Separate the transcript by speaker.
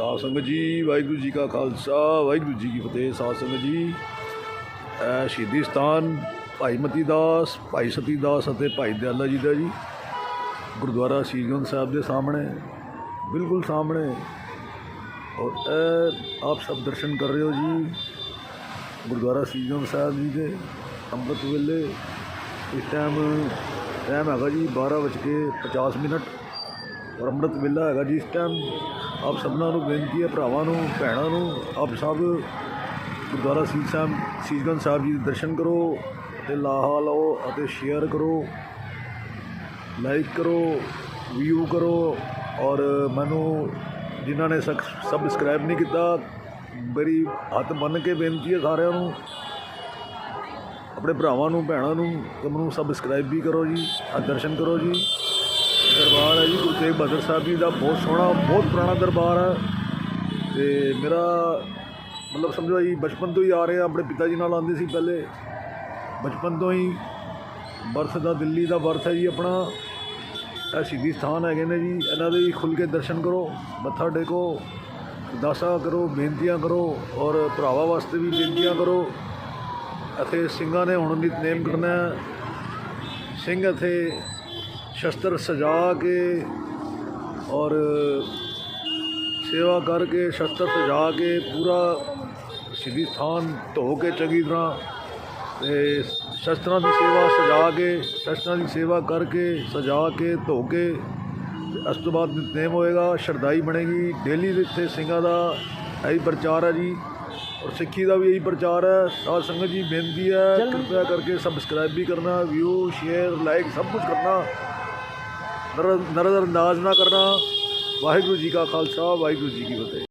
Speaker 1: ਸਾਧ ਸੰਗਤ ਜੀ, ਵਾਹਿਗੁਰੂ ਜੀ ਕਾ ਖਾਲਸਾ, ਵਾਹਿਗੁਰੂ ਜੀ ਕੀ ਫਤਿਹ ਸਾਧ ਸੰਗਤ ਜੀ। ਇਹ ਸ਼ਹੀਦੀ ਸਥਾਨ ਭਾਈ ਮਤੀ ਦਾਸ, ਭਾਈ ਸਤੀ ਦਾਸ ਅਤੇ ਭਾਈ ਦਿਆਲਾ ਜੀ ਦਾ ਜੀ। ਗੁਰਦੁਆਰਾ ਸ਼ੀਸ਼ਗੰਜ ਸਾਹਿਬ ਦੇ ਸਾਹਮਣੇ, ਬਿਲਕੁਲ ਸਾਹਮਣੇ। ਔਰ ਇਹ ਆਪ ਸਭ ਦਰਸ਼ਨ ਕਰ ਰਹੇ ਹੋ ਜੀ। ਗੁਰਦੁਆਰਾ ਸ਼ੀਸ਼ਗੰਜ ਸਾਹਿਬ ਜੀ ਦੇ ਅੰਮ੍ਰਿਤ ਵੇਲੇ। ਇਸ ਟਾਈਮ ਟਾਈਮ ਹੈਗਾ ਜੀ 12:50 ਮਿੰਟ। ਔਰ ਅੰਮ੍ਰਿਤ ਵੇਲਾ ਹੈਗਾ ਜੀ ਇਸ ਟਾਈਮ ਆਪ ਸਭਨਾਂ ਨੂੰ ਬੇਨਤੀ ਹੈ, ਭਰਾਵਾਂ ਨੂੰ, ਭੈਣਾਂ ਨੂੰ, ਆਪ ਸਭ ਗੁਰਦੁਆਰਾ ਸੀਸ ਸਾਹਿਬ ਸੀਸਗੰਜ ਸਾਹਿਬ ਜੀ ਦੇ ਦਰਸ਼ਨ ਕਰੋ ਅਤੇ ਲਾਹਾ ਲਓ ਅਤੇ ਸ਼ੇਅਰ ਕਰੋ ਲਾਈਕ ਕਰੋ ਵਿਊ ਕਰੋ ਔਰ ਮੈਨੂੰ ਜਿਨ੍ਹਾਂ ਨੇ ਸਬਸਕ੍ਰਾਈਬ ਨਹੀਂ ਕੀਤਾ, ਮੇਰੀ ਹੱਥ ਬੰਨ ਕੇ ਬੇਨਤੀ ਹੈ ਸਾਰਿਆਂ ਨੂੰ, ਆਪਣੇ ਭਰਾਵਾਂ ਨੂੰ, ਭੈਣਾਂ ਨੂੰ ਕਿ ਮੈਨੂੰ ਸਬਸਕ੍ਰਾਈਬ ਵੀ ਕਰੋ ਜੀ ਆ ਦਰਸ਼ਨ ਕਰੋ ਜੀ। ਤੇਗ ਬਹਾਦਰ ਸਾਹਿਬ ਜੀ ਦਾ ਬਹੁਤ ਸੋਹਣਾ, ਬਹੁਤ ਪੁਰਾਣਾ ਦਰਬਾਰ ਹੈ ਤੇ ਮੇਰਾ ਮਤਲਬ ਸਮਝੋ ਜੀ, ਬਚਪਨ ਤੋਂ ਹੀ ਆ ਰਿਹਾ ਆਪਣੇ ਪਿਤਾ ਜੀ ਨਾਲ ਆਉਂਦੇ ਸੀ ਪਹਿਲੇ। ਬਚਪਨ ਤੋਂ ਹੀ ਬਰਥ ਦਾ, ਦਿੱਲੀ ਦਾ ਬਰਥ ਹੈ ਜੀ ਆਪਣਾ। ਇਹ ਸ਼ਹੀਦੀ ਸਥਾਨ ਹੈਗੇ ਨੇ ਜੀ। ਇਹਨਾਂ ਦੇ ਵੀ ਖੁੱਲ੍ਹ ਕੇ ਦਰਸ਼ਨ ਕਰੋ, ਮੱਥਾ ਟੇਕੋ ਦਾਸਾ ਕਰੋ, ਬੇਨਤੀਆਂ ਕਰੋ ਔਰ ਭਰਾਵਾਂ ਵਾਸਤੇ ਵੀ ਬੇਨਤੀਆਂ ਕਰੋ। ਅਤੇ ਸਿੰਘਾਂ ਨੇ ਹੁਣ ਨਿਤਨੇਮ ਕਰਨਾ ਸਿੰਘ ਇੱਥੇ ਸ਼ਸਤਰ ਸਜਾ ਕੇ ਔਰ ਸੇਵਾ ਕਰਕੇ ਸ਼ਸਤਰ ਸਜਾ ਕੇ ਪੂਰਾ ਸ਼ਹੀਦੀ ਸਥਾਨ ਧੋ ਕੇ ਚੰਗੀ ਤਰ੍ਹਾਂ ਤੇ ਸ਼ਸਤਰਾਂ ਦੀ ਸੇਵਾ ਸਜਾ ਕੇ ਸ਼ਸਤਰਾਂ ਦੀ ਸੇਵਾ ਕਰਕੇ ਸਜਾ ਕੇ ਧੋ ਕੇ ਉਸ ਤੋਂ ਬਾਅਦ ਨਿਤਨੇਮ ਹੋਏਗਾ ਸ਼ਰਦਾਈ ਬਣੇਗੀ। ਡੇਲੀ ਦੇ ਇੱਥੇ ਸਿੰਘਾਂ ਦਾ ਇਹੀ ਪ੍ਰਚਾਰ ਹੈ ਜੀ। ਔਰ ਸਿੱਖੀ ਦਾ ਵੀ ਇਹੀ ਪ੍ਰਚਾਰ ਹੈ। ਸਾਧ ਸੰਗਤ ਜੀ ਬੇਨਤੀ ਹੈ ਕਿਰਪਾ ਕਰਕੇ ਸਬਸਕ੍ਰਾਈਬ ਵੀ ਕਰਨਾ ਵਿਊ ਸ਼ੇਅਰ ਲਾਈਕ ਸਭ ਕੁਝ ਕਰਨਾ। ਨਰ ਨਜ਼ਰ ਅੰਦਾਜ਼ ਨਾ ਕਰਨਾ। ਵਾਹਿਗੁਰੂ ਜੀ ਕਾ ਖਾਲਸਾ ਵਾਹਿਗੁਰੂ ਜੀ ਕੀ ਫਤਿਹ।